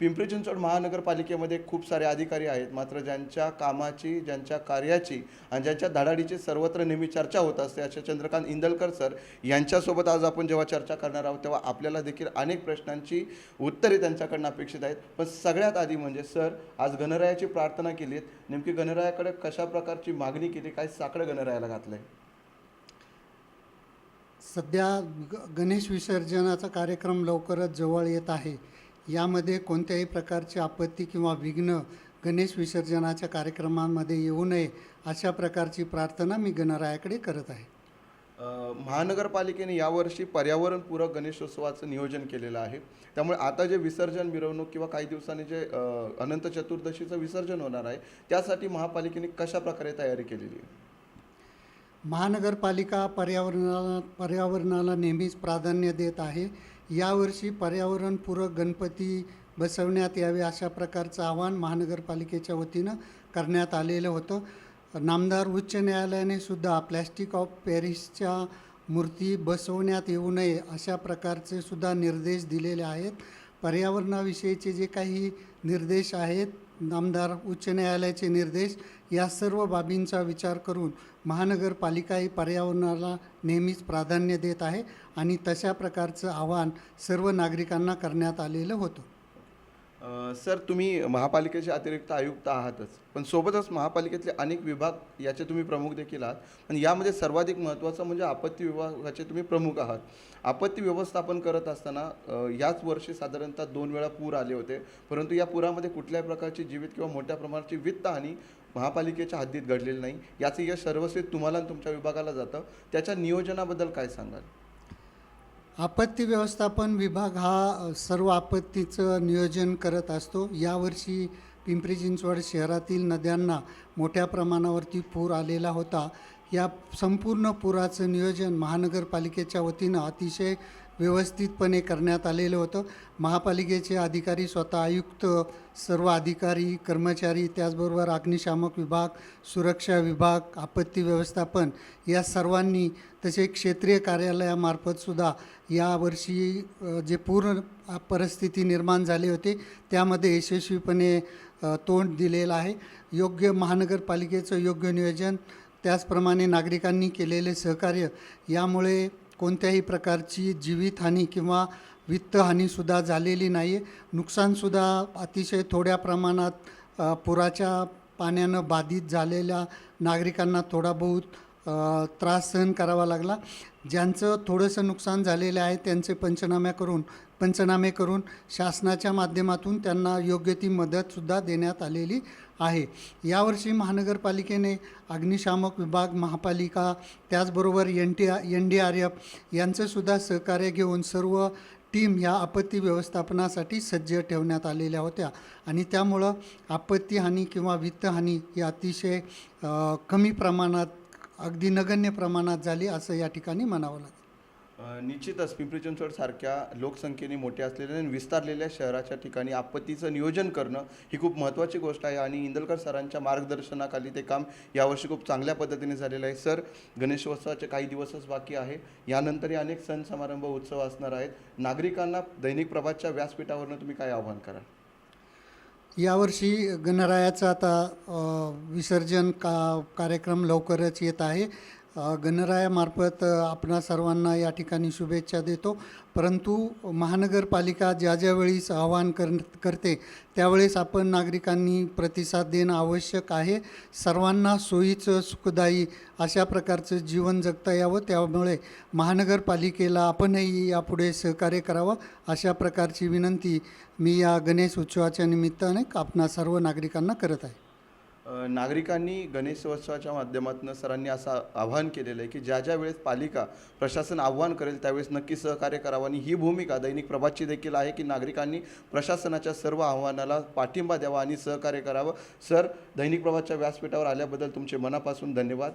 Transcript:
पिंपरी चिंचवड महानगरपालिकेमध्ये खूप सारे अधिकारी आहेत. मात्र ज्यांच्या कामाची ज्यांच्या कार्याची आणि ज्यांच्या धडाडीची सर्वत्र नेहमी चर्चा होत असते असे चंद्रकांत इंदलकर सर यांच्यासोबत आज आपण जेव्हा चर्चा करणार आहोत तेव्हा आपल्याला देखील अनेक प्रश्नांची उत्तरे त्यांच्याकडनं अपेक्षित आहेत. पण सगळ्यात आधी म्हणजे सर आज गणरायाची प्रार्थना केली आहेत नेमकी गणरायाकडे कशा प्रकारची मागणी केली? काय साकडं गणरायाला घातलंय? सध्या ग गणेश विसर्जनाचा कार्यक्रम लवकरच जवळ येत आहे. यामध्ये कोणत्याही प्रकारची आपत्ती किंवा विघ्न गणेश विसर्जनाच्या कार्यक्रमामध्ये येऊ नये अशा प्रकारची प्रार्थना मी गणरायाकडे करत आहे. महानगरपालिकेने यावर्षी पर्यावरणपूरक गणेशोत्सवाचं नियोजन केलेलं आहे. त्यामुळे आता जे विसर्जन मिरवणूक किंवा काही दिवसांनी जे अनंत चतुर्दशीचं विसर्जन होणार आहे त्यासाठी महापालिकेने कशा प्रकारे तयारी केलेली आहे? महानगरपालिका पर्यावरणाला पर्यावरणाला नेहमीच प्राधान्य देत आहे. यावर्षी पर्यावरणपूरक गणपती बसवण्यात यावे अशा प्रकारचं आवाहन महानगरपालिकेच्या वतीनं करण्यात आलेलं होतं. नामदार उच्च न्यायालयाने सुद्धा प्लॅस्टिक ऑफ पॅरिसच्या मूर्ती बसवण्यात येऊ नये अशा प्रकारचे सुद्धा निर्देश दिलेले आहेत. पर्यावरणाविषयीचे जे काही निर्देश आहेत नामदार उच्च न्यायालयाचे निर्देश या सर्व बाबींचा विचार करून महानगरपालिका ही पर्यावरणाला नेहमीच प्राधान्य देत आहे आणि तशा प्रकारचं आव्हान सर्व नागरिकांना करण्यात आलेलं होतं. सर तुम्ही महापालिकेचे अतिरिक्त आयुक्त आहातच पण सोबतच महापालिकेतले अनेक विभाग याचे तुम्ही प्रमुख देखील आहात. पण यामध्ये सर्वाधिक महत्त्वाचं म्हणजे आपत्ती विभागाचे तुम्ही प्रमुख आहात. आपत्ती व्यवस्थापन करत असताना याच वर्षी साधारणतः दोन वेळा पूर आले होते. परंतु या पुरामध्ये कुठल्याही प्रकारची जीवित किंवा मोठ्या प्रमाणाची वित्तहानी महापालिकेच्या हद्दीत घडलेली नाही. याचं यश सर्वस्वी तुम्हाला आणि तुमच्या विभागाला जातं. त्याच्या नियोजनाबद्दल काय सांगाल? आपत्ती व्यवस्थापन विभाग हा सर्व आपत्तीचं नियोजन करत असतो. यावर्षी पिंपरी चिंचवड शहरातील नद्यांना मोठ्या प्रमाणावरती पूर आलेला होता. या संपूर्ण पुराचं नियोजन महानगरपालिकेच्या वतीनं अतिशय व्यवस्थितपणे करण्यात आलेलं होतं. महापालिकेचे अधिकारी स्वतः आयुक्त सर्व अधिकारी कर्मचारी त्याचबरोबर अग्निशामक विभाग सुरक्षा विभाग आपत्ती व्यवस्थापन या सर्वांनी तसे क्षेत्रीय कार्यालयामार्फतसुद्धा यावर्षी जे पूर्ण परिस्थिती निर्माण झाली होती त्यामध्ये यशस्वीपणे तोंड दिलेलं आहे. योग्य महानगरपालिकेचं योग्य नियोजन त्याचप्रमाणे नागरिकांनी केलेले सहकार्य यामुळे कोणत्याही प्रकारची जीवितहानी किंवा वित्तहानीसुद्धा झालेली नाही आहे नुकसानसुद्धा अतिशय थोड्या प्रमाणात पुराच्या पाण्यानं बाधित झालेल्या नागरिकांना थोडा बहुत त्रास सहन करावा लागला. ज्यांचं थोडंसं नुकसान झालेलं आहे त्यांचे पंचनामे करून पंचनामे करून शासनाच्या माध्यमातून त्यांना योग्य ती मदतसुद्धा देण्यात आलेली आहे. यावर्षी महानगरपालिकेने अग्निशामक विभाग महापालिका त्याचबरोबर N T N D R F यांचंसुद्धा सहकार्य घेऊन सर्व टीम ह्या आपत्ती व्यवस्थापनासाठी सज्ज ठेवण्यात आलेल्या होत्या. आणि त्यामुळं आपत्ती हानी किंवा वित्तहानी ही अतिशय कमी प्रमाणात अगदी नगण्य प्रमाणात झाली असं या ठिकाणी म्हणावं लागेल. निश्चितच पिंपरी चिंचवड सारख्या लोकसंख्येने मोठ्या असलेल्या आणि विस्तारलेल्या शहराच्या ठिकाणी आपत्तीचं नियोजन करणं ही खूप महत्त्वाची गोष्ट आहे आणि इंदलकर सरांच्या मार्गदर्शनाखाली ते काम यावर्षी खूप चांगल्या पद्धतीने झालेलं आहे. सर गणेशोत्सवाचे काही दिवसच बाकी आहे. यानंतरही अनेक सण समारंभ उत्सव असणार आहेत. नागरिकांना दैनिक प्रभातच्या व्यासपीठावरनं तुम्ही काय आव्हान कराल? यावर्षी गणरायाचं आता विसर्जन का कार्यक्रम लवकरच येत आहे. गणरायामार्फत आपणा सर्वांना या ठिकाणी शुभेच्छा देतो. परंतु महानगरपालिका ज्या ज्यावेळेस आवाहन कर करते त्यावेळेस आपण नागरिकांनी प्रतिसाद देणं आवश्यक आहे. सर्वांना सोयीचं सुखदायी अशा प्रकारचं जीवन जगता यावं. त्यामुळे महानगरपालिकेला आपणही यापुढे सहकार्य करावं. अशा प्रकारची विनंती मी या गणेश उत्सवाच्या निमित्ताने आपणा सर्व नागरिकांना करत आहे. नागरिकांनी गणेशोत्सवाच्या माध्यमातून सरांनी असं आवाहन केलेलं आहे की ज्या ज्या वेळेस पालिका प्रशासन आव्हान करेल त्यावेळेस नक्की सहकार्य करावं आणि ही भूमिका दैनिक प्रभातची देखील आहे की नागरिकांनी प्रशासनाच्या सर्व आव्हानाला पाठिंबा द्यावा आणि सहकार्य करावं. सर दैनिक प्रभातच्या व्यासपीठावर आल्याबद्दल तुमचे मनापासून धन्यवाद.